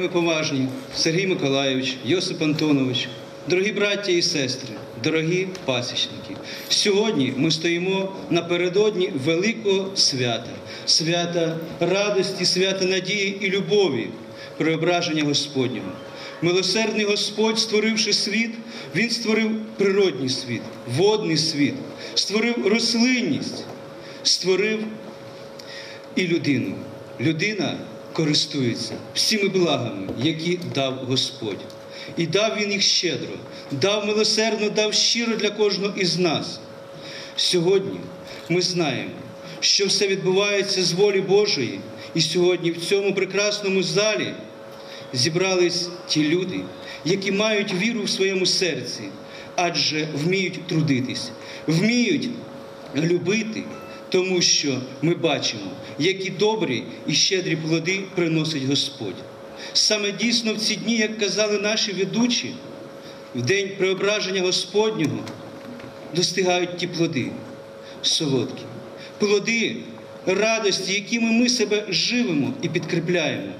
вельми поважні Сергій Миколайович, Йосип Антонович, дорогі браття і сестри, дорогі пасічники. Сьогодні ми стоїмо напередодні великого свята, свята радості, свята надії і любові, преображення Господнього. Милосердний Господь, створивши світ, Він створив природній світ, водний світ, створив рослинність, створив і людину. Людина користується всіми благами, які дав Господь. І дав Він їх щедро, дав милосердно, дав щиро для кожного із нас. Сьогодні ми знаємо, що все відбувається з волі Божої, і сьогодні в цьому прекрасному залі зібрались ті люди, які мають віру в своєму серці, адже вміють трудитись, вміють любити, тому що ми бачимо, які добрі і щедрі плоди приносить Господь. Саме дійсно в ці дні, як казали наші ведучі, в день преображення Господнього достигають ті плоди солодкі, плоди радості, якими ми себе живемо і підкріпляємо.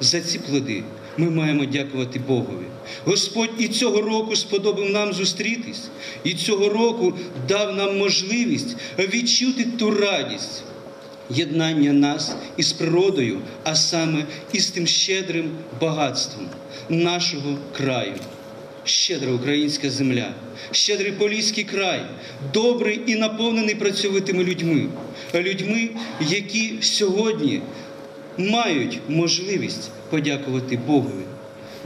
За ці плоди ми маємо дякувати Богові. Господь і цього року сподобав нам зустрітись, і цього року дав нам можливість відчути ту радість єднання нас із природою, а саме із тим щедрим багатством нашого краю. Щедра українська земля, щедрий поліський край, добрий і наповнений працьовитими людьми, людьми, які сьогодні мають можливість подякувати Богові.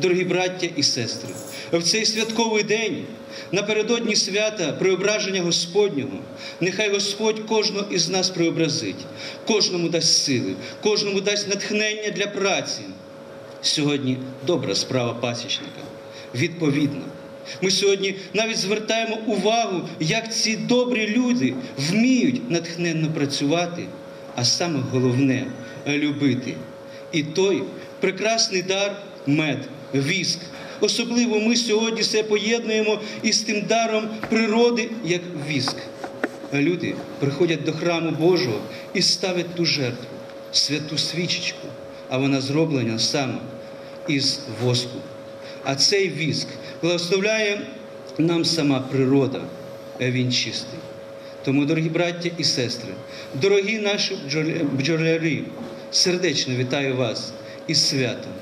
Дорогі браття і сестри, в цей святковий день, напередодні свята преображення Господнього, нехай Господь кожного із нас преобразить, кожному дасть сили, кожному дасть натхнення для праці. Сьогодні добра справа пасічника, відповідна. Ми сьогодні навіть звертаємо увагу, як ці добрі люди вміють натхненно працювати, а саме головне любити. І той прекрасний дар мед, віск. Особливо ми сьогодні це поєднуємо із тим даром природи, як віск. А Люди приходять до храму Божого і ставлять ту жертву, святу свічечку, а вона зроблена саме із воску. А цей віск благословляє нам сама природа, він чистий. Тому, дорогі браття і сестри, дорогі наші бджоля- бджоляри, сердечно вітаю вас із святом.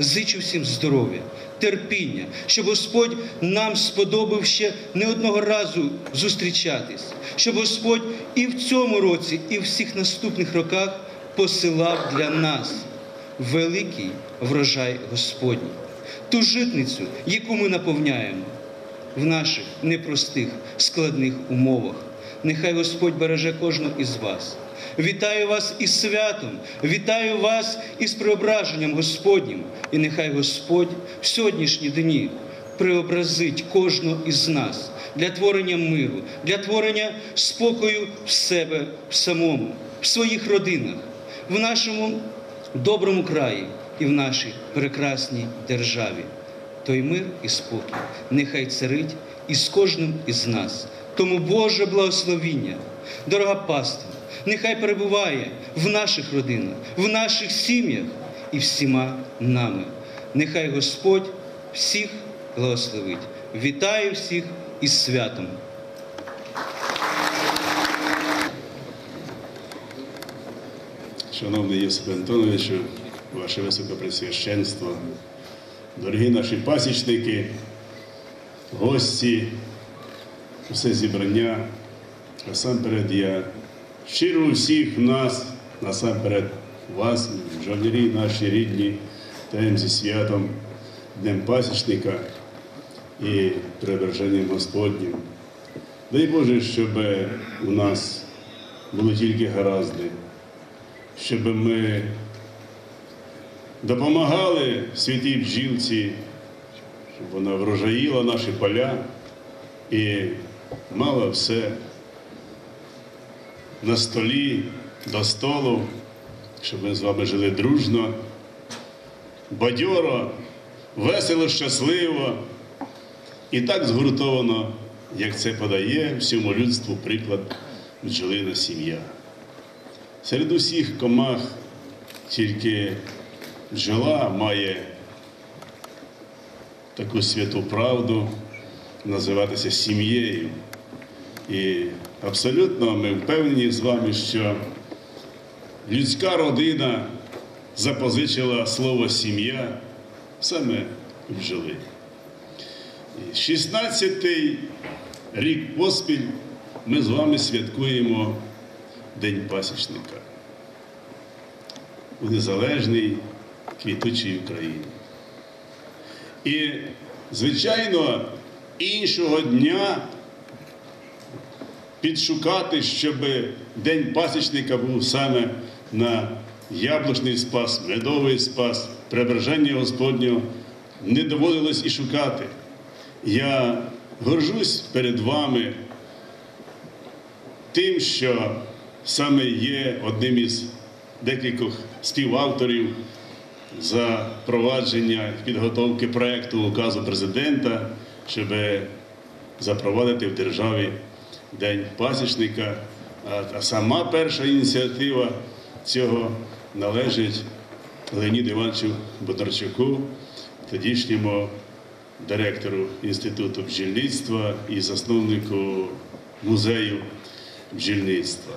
Зичу всім здоров'я, терпіння, щоб Господь нам сподобав ще не одного разу зустрічатись, щоб Господь і в цьому році, і в всіх наступних роках посилав для нас великий врожай Господній, ту житницю, яку ми наповняємо в наших непростих складних умовах. Нехай Господь береже кожного із вас. Вітаю вас із святом, вітаю вас із преображенням Господнім. І нехай Господь в сьогоднішні дні преобразить кожного із нас для творення миру, для творення спокою в себе в самому, в своїх родинах, в нашому доброму краї і в нашій прекрасній державі. Той мир і спокій нехай царить із кожним із нас. Тому Боже благословіння, дорога паства, нехай перебуває в наших родинах, в наших сім'ях і всіма нами. Нехай Господь всіх благословить. Вітаю всіх із святом! Шановний Єсип Антоновичу, ваше високопресвященство, дорогі наші пасічники, гості, все зібрання, насамперед я щиро всіх нас, насамперед вас, жовнярі наші рідні, таєм зі святом, Днем пасічника і преображенням Господнім. Дай Боже, щоб у нас були тільки гаразди щоб ми допомагали святій бджілці, щоб вона врожаїла наші поля і мала все на столі, до столу, щоб ми з вами жили дружно, бадьоро, весело, щасливо і так згуртовано, як це подає всьому людству приклад бджолина сім'я. Серед усіх комах тільки бджола має таку святу правду називатися сім'єю. І абсолютно ми впевнені з вами, що людська родина запозичила слово сім'я саме в бджоли. 16-й рік поспіль ми з вами святкуємо День пасічника у незалежній квітучій Україні. І, звичайно, іншого дня підшукати, щоб День пасічника був саме на яблучний спас, медовий спас, преображення Господнього, не доводилось і шукати. Я горжусь перед вами тим, що саме є одним із декількох співавторів запровадження підготовки проекту указу президента, щоб запровадити в державі День пасічника. А, сама перша ініціатива цього належить Леоніду Івановичу Бондарчуку, тодішньому директору Інституту бджільництва і засновнику музею бджільництва.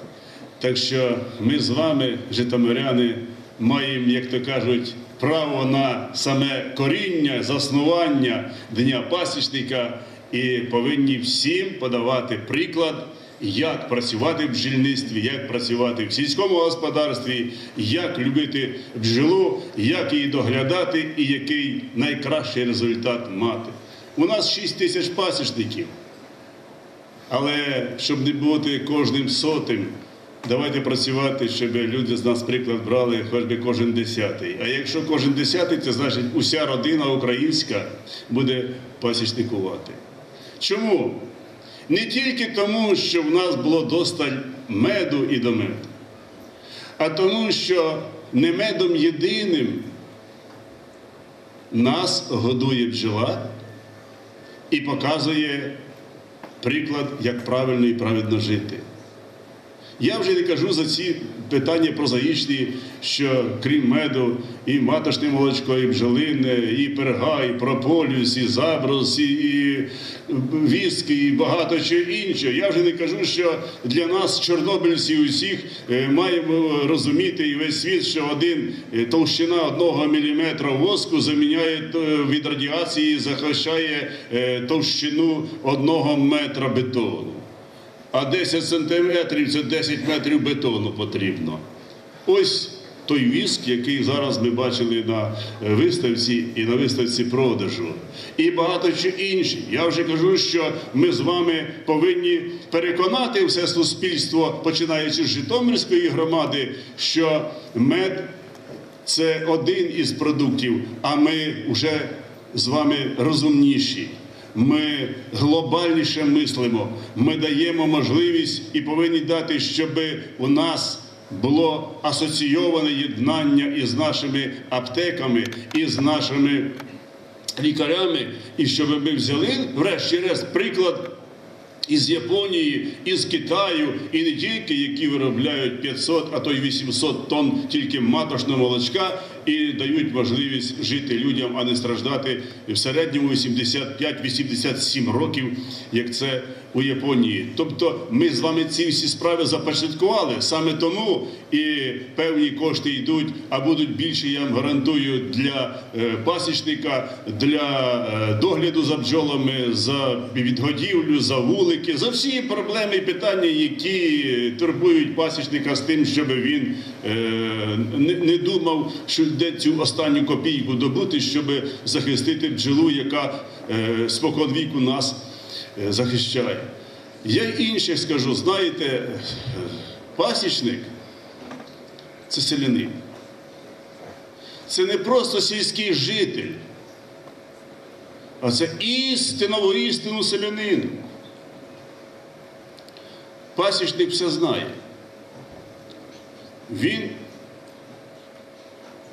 Так що ми з вами, житомиряни, маємо, як то кажуть, право на саме коріння, заснування Дня пасічника і повинні всім подавати приклад, як працювати в бджільництві, як працювати в сільському господарстві, як любити бджолу, як її доглядати і який найкращий результат мати. У нас 6 тисяч пасічників. Але щоб не бути кожним сотим, давайте працювати, щоб люди з нас приклад брали хоч би кожен десятий. А якщо кожен десятий, це значить уся родина українська буде пасічникувати. Чому? Не тільки тому, що в нас було досталь меду і до а тому, що не медом єдиним нас годує бджола і показує приклад, як правильно і праведно жити. Я вже не кажу за ці питання прозаїчні, що крім меду, і маточне молочко, і бджолине, і перга, і прополюс, і заброс, і, віски, і багато чого іншого. Я вже не кажу, що для нас, чорнобильців, усіх е, маємо розуміти і весь світ, що один е, товщина одного міліметра воску заміняє е, від радіації, захищає товщину одного метра бетону. А 10 сантиметрів це 10 метрів бетону потрібно. Ось той віск, який зараз ми бачили на е, виставці і на виставці продажу. І багато чи інші. Я вже кажу, що ми з вами повинні переконати все суспільство, починаючи з Житомирської громади, що мед це один із продуктів, а ми вже з вами розумніші. Ми глобальніше мислимо. Ми даємо можливість і повинні дати, щоб у нас було асоційоване єднання із нашими аптеками, із нашими лікарями, і щоб ми взяли, врешті-решт, приклад із Японії, із Китаю, і не тільки, які виробляють 500, а то й 800 тонн тільки маточного молочка і дають можливість жити людям, а не страждати в середньому 85-87 років, як це у Японії. Тобто ми з вами ці всі справи започаткували. Саме тому і певні кошти йдуть, а будуть більше, я вам гарантую, для е, пасічника, для е, догляду за бджолами, за відгодівлю, за вулики, за всі проблеми і питання, які турбують пасічника з тим, щоб він е, не, не думав, що де цю останню копійку добути, щоб захистити бджолу, яка е, споконвіку нас е, захищає. Я інше скажу, знаєте, е, пасічник це селянин. Це не просто сільський житель, а це істинно воістину селянин. Пасічник все знає. Він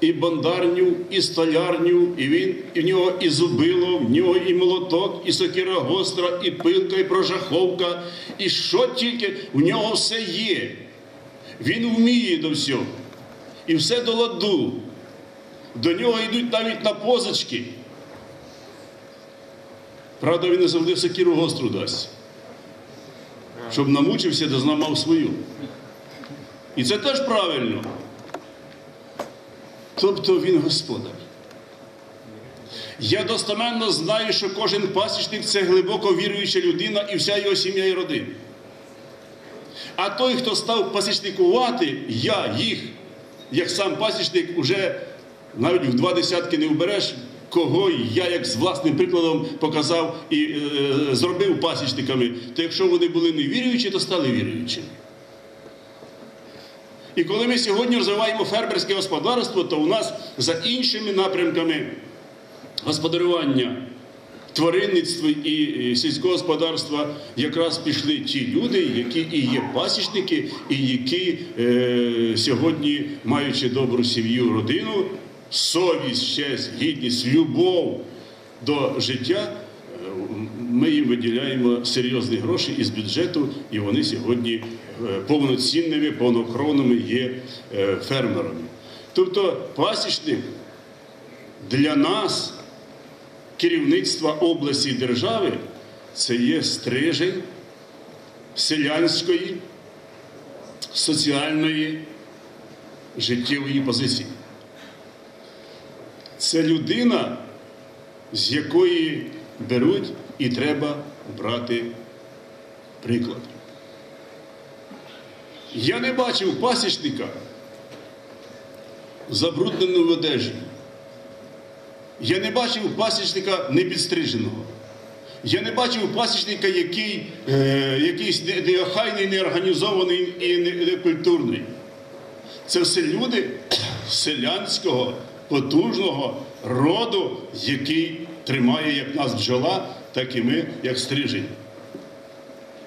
і бондарню, і столярню, і він, і в нього і зубило, в нього і молоток, і сокира гостра, і пилка, і прожаховка, і що тільки в нього все є. Він вміє до всього. І все до ладу. До нього йдуть навіть на позички. Правда, він не завжди сокіру гостру дасть. Щоб намучився, да зламав свою. І це теж правильно. Тобто він господар. Я достеменно знаю, що кожен пасічник це глибоко віруюча людина і вся його сім'я і родина. А той, хто став пасічникувати, я, їх, як сам пасічник, уже навіть в два десятки не вбереш, кого я, як з власним прикладом, показав і е, зробив пасічниками, то якщо вони були не віруючі, то стали віруючими. І коли ми сьогодні розвиваємо фермерське господарство, то у нас за іншими напрямками господарювання, тваринництва і сільського господарства якраз пішли ті люди, які і є пасічники, і які е, сьогодні, маючи добру сім'ю, родину, совість, честь, гідність, любов до життя, е, ми їм виділяємо серйозні гроші із бюджету, і вони сьогодні повноцінними, повнокровними є е, фермерами. Тобто пасічник для нас, керівництва області і держави, це є стрижень селянської, соціальної, життєвої позиції. Це людина, з якої беруть і треба брати приклад. Я не бачив пасічника в одежі. Я не бачив пасічника непідстриженого. Я не бачив пасічника, який е, якийсь неохайний, неорганізований і некультурний. Це все люди селянського, потужного роду, який тримає як нас бджола, так і ми, як стрижень.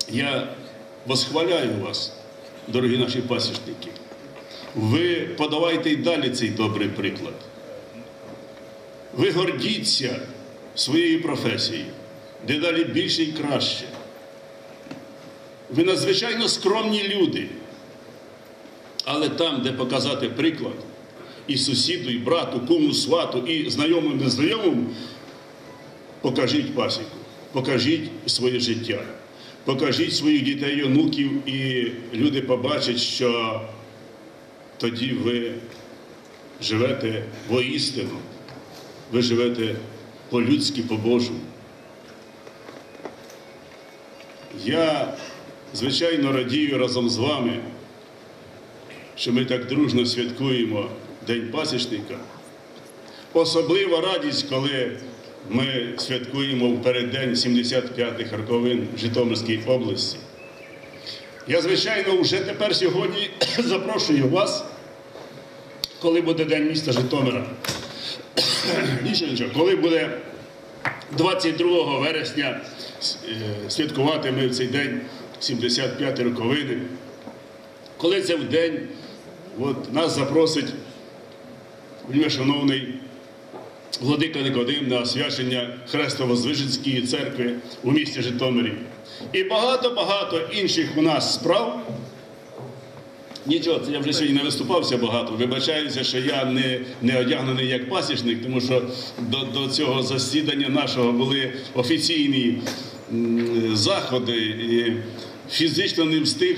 Я восхваляю вас, дорогі наші пасічники. Ви подавайте й далі цей добрий приклад. Ви гордіться своєю професією, дедалі більше і краще. Ви надзвичайно скромні люди. Але там, де показати приклад і сусіду, і брату, куму, свату, і знайомим, незнайомим, покажіть пасіку, покажіть своє життя, покажіть своїх дітей, онуків, і люди побачать, що тоді ви живете воістину, ви живете по-людськи, по-божому. Я, звичайно, радію разом з вами, що ми так дружно святкуємо День пасічника. Особлива радість, коли ми святкуємо в переддень 75-х роковин в Житомирській області. Я, звичайно, вже тепер сьогодні запрошую вас, коли буде День міста Житомира. Коли буде 22 вересня е, святкувати ми в цей день 75 роковини. Коли це в день, от нас запросить шановний владика Никодим на освячення Хрестово-Звиженської церкви у місті Житомирі. І багато-багато інших у нас справ. Нічого, я вже сьогодні не виступався багато. Вибачаюся, що я не, не одягнений як пасічник, тому що до, до цього засідання нашого були офіційні заходи і фізично не встиг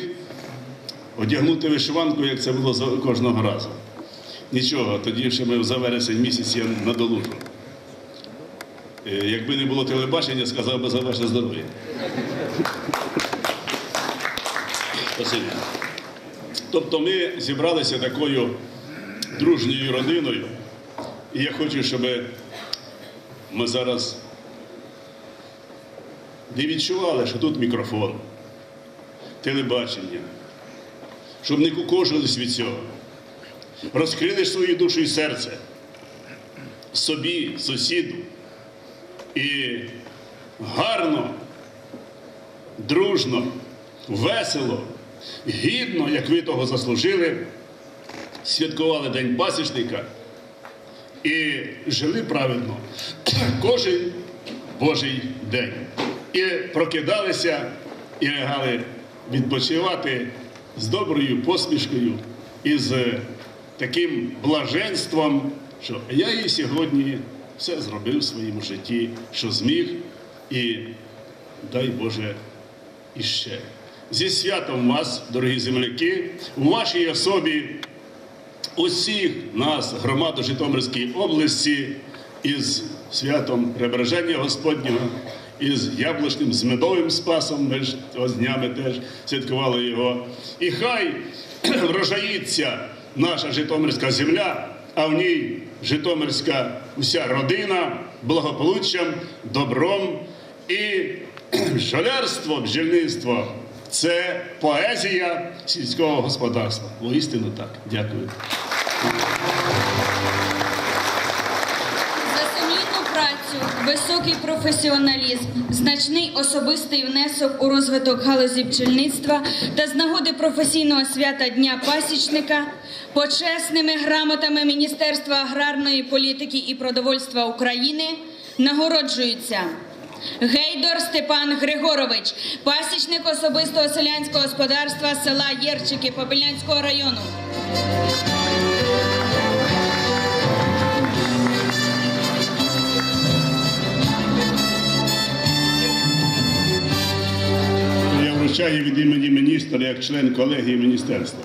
одягнути вишиванку, як це було кожного разу. Нічого, тоді ще ми за вересень місяць я надолужу. Е, Якби не було телебачення, сказав би за ваше здоров'я. Тобто ми зібралися такою дружньою родиною, і я хочу, щоб ми зараз не відчували, що тут мікрофон, телебачення, щоб не кукожились від цього. Розкрили свою душу і серце собі, сусіду і гарно, дружно, весело, гідно, як ви того заслужили, святкували День пасічника і жили правильно кожен Божий день. І прокидалися і лягали відпочивати з доброю посмішкою і з таким блаженством, що я і сьогодні все зробив в своєму житті, що зміг, і дай Боже іще. Зі святом вас, дорогі земляки, у вашій особі усіх нас, громаду Житомирської області, із святом Пребереження Господнього, із яблучним з медовим спасом. Ми ж ось днями теж святкували його. І хай врожаїться наша Житомирська земля, а в ній Житомирська вся родина благополуччям, добром і бджолярство, бджільництво. Це поезія сільського господарства. Воістину так. Дякую. Високий професіоналізм, значний особистий внесок у розвиток галузі бджільництва та з нагоди професійного свята Дня пасічника, почесними грамотами Міністерства аграрної політики і продовольства України нагороджуються. Гейдор Степан Григорович, пасічник особистого селянського господарства села Єрчики Попельнянського району. Вручаю від імені міністра як член колегії міністерства.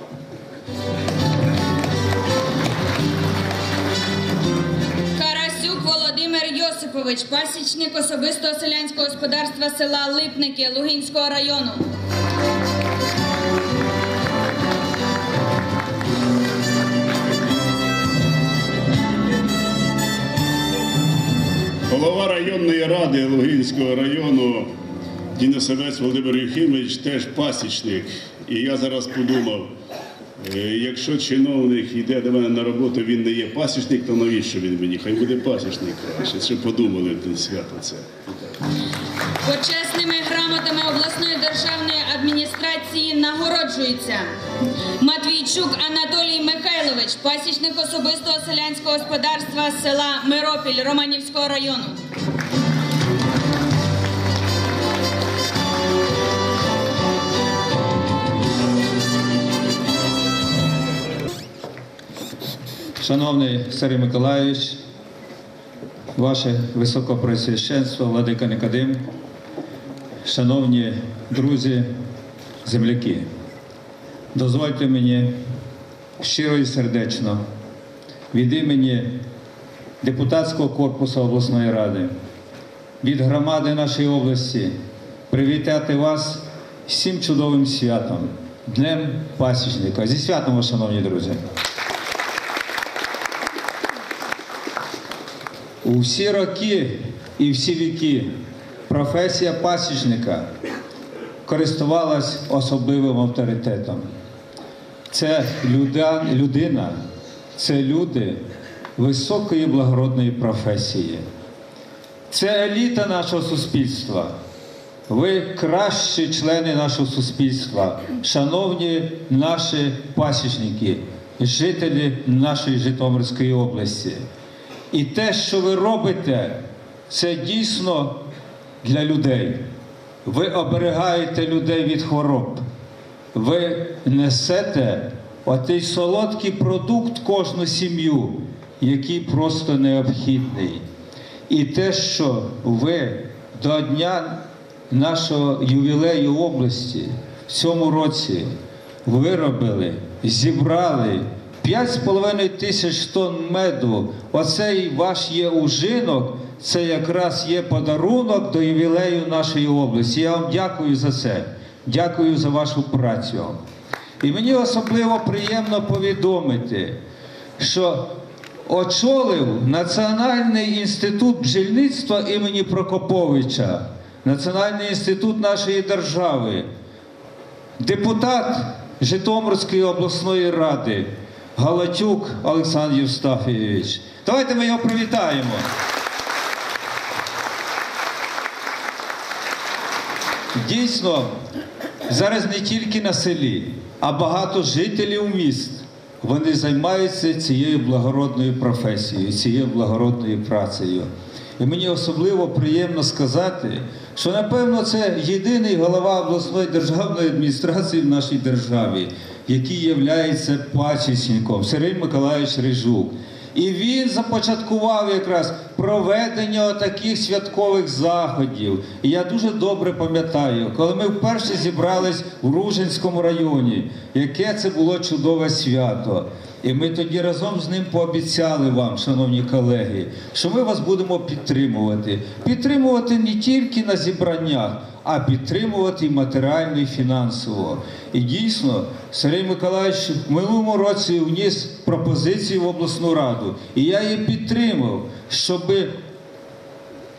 Карасюк Володимир Йосипович, пасічник особистого селянського господарства села Липники Лугинського району. Голова районної ради Лугинського району Діносовець Володимир Юхимович теж пасічник. І я зараз подумав, е, якщо чиновник йде до мене на роботу, він не є пасічник, то навіщо він мені? Хай буде пасічник краще. Щоб подумали на свято це. Почесними грамотами обласної державної адміністрації нагороджується Матвійчук Анатолій Михайлович, пасічник особистого селянського господарства села Миропіль Романівського району. Шановний Сергій Миколайович, ваше високопресвященство, Владика Никодим, шановні друзі, земляки, дозвольте мені щиро і сердечно від імені депутатського корпусу обласної ради, від громади нашої області привітати вас цим чудовим святом, Днем Пасічника. Зі святом, шановні друзі! У всі роки і всі віки професія пасічника користувалась особливим авторитетом. Це людина, це люди високої благородної професії. Це еліта нашого суспільства. Ви кращі члени нашого суспільства, шановні наші пасічники, жителі нашої Житомирської області. І те, що ви робите, це дійсно для людей. Ви оберігаєте людей від хвороб. Ви несете отей солодкий продукт кожну сім'ю, який просто необхідний. І те, що ви до дня нашого ювілею області в цьому році виробили, зібрали 5,5 тисяч тонн меду. Оцей ваш є ужинок, це якраз є подарунок до ювілею нашої області. Я вам дякую за це. Дякую за вашу працю. І мені особливо приємно повідомити, що очолив Національний інститут бджільництва імені Прокоповича, Національний інститут нашої держави, депутат Житомирської обласної ради Галатюк Олександр Євстафійович. Давайте ми його привітаємо. Дійсно, зараз не тільки на селі, а багато жителів міст. Вони займаються цією благородною професією, цією благородною працею. І мені особливо приємно сказати, що напевно це єдиний голова обласної державної адміністрації в нашій державі, який є пасічником, Сергій Миколаївич Рижук. І він започаткував якраз проведення таких святкових заходів. І я дуже добре пам'ятаю, коли ми вперше зібрались в Ружинському районі, яке це було чудове свято. І ми тоді разом з ним пообіцяли вам, шановні колеги, що ми вас будемо підтримувати. Підтримувати не тільки на зібраннях, а підтримувати і матеріально, і фінансово. І дійсно, Сергій Миколаївич в минулому році вніс пропозицію в обласну раду, і я її підтримав, щоби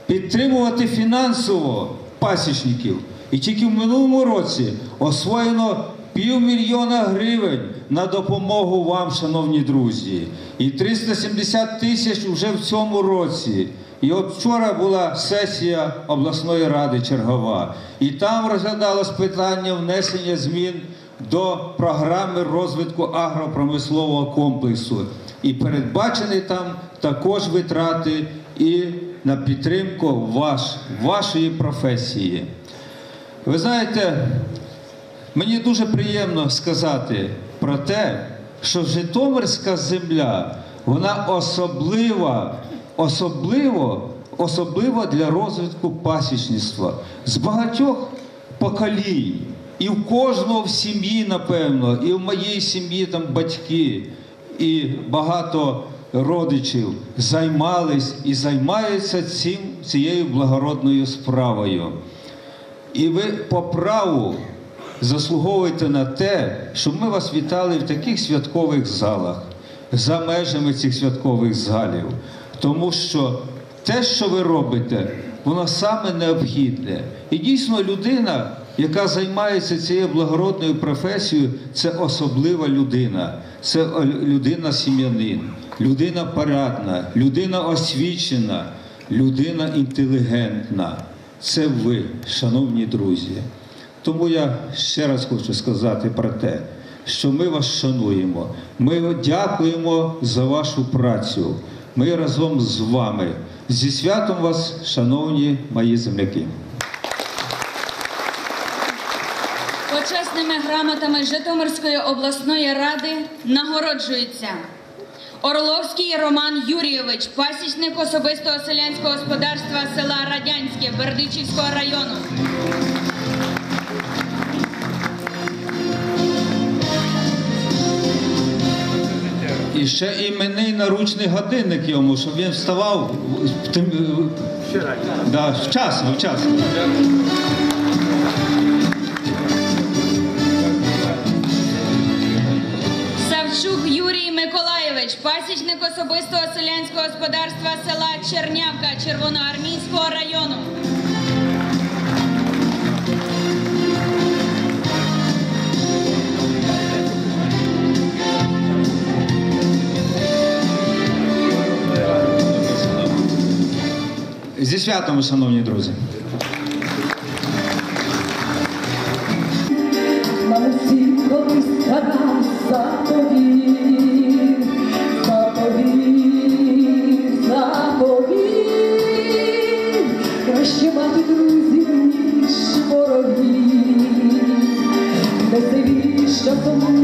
підтримувати фінансово пасічників. І тільки в минулому році освоєно півмільйона гривень на допомогу вам, шановні друзі. І 370 тисяч вже в цьому році. І от вчора була сесія обласної ради чергова, і там розглядалось питання внесення змін до програми розвитку агропромислового комплексу. І передбачені там також витрати і на підтримку ваш, вашої професії. Ви знаєте, мені дуже приємно сказати про те, що Житомирська земля, вона особлива, особливо, особливо для розвитку пасічництва з багатьох поколінь. І в кожного в сім'ї, напевно, і в моїй сім'ї там батьки, і багато родичів займались і займаються цим, цією благородною справою. І ви по праву заслуговуєте на те, щоб ми вас вітали в таких святкових залах, за межами цих святкових залів. Тому що те, що ви робите, воно саме необхідне. І дійсно людина, яка займається цією благородною професією, це особлива людина. Це людина-сім'янин, людина порядна, людина освічена, людина інтелігентна. Це ви, шановні друзі. Тому я ще раз хочу сказати про те, що ми вас шануємо. Ми дякуємо за вашу працю. Ми разом з вами. Зі святом вас, шановні мої земляки. Почесними грамотами Житомирської обласної ради нагороджується Орловський Роман Юрійович, пасічник особистого селянського господарства села Радянське Бердичівського району. І ще іменний наручний годинник йому, щоб він вставав в тим, да, вчасно, вчасно. Савчук Юрій Миколаєвич, пасічник особистого селянського господарства села Чернявка Червоноармійського району. Зі святом, шановні друзі. Just a moment.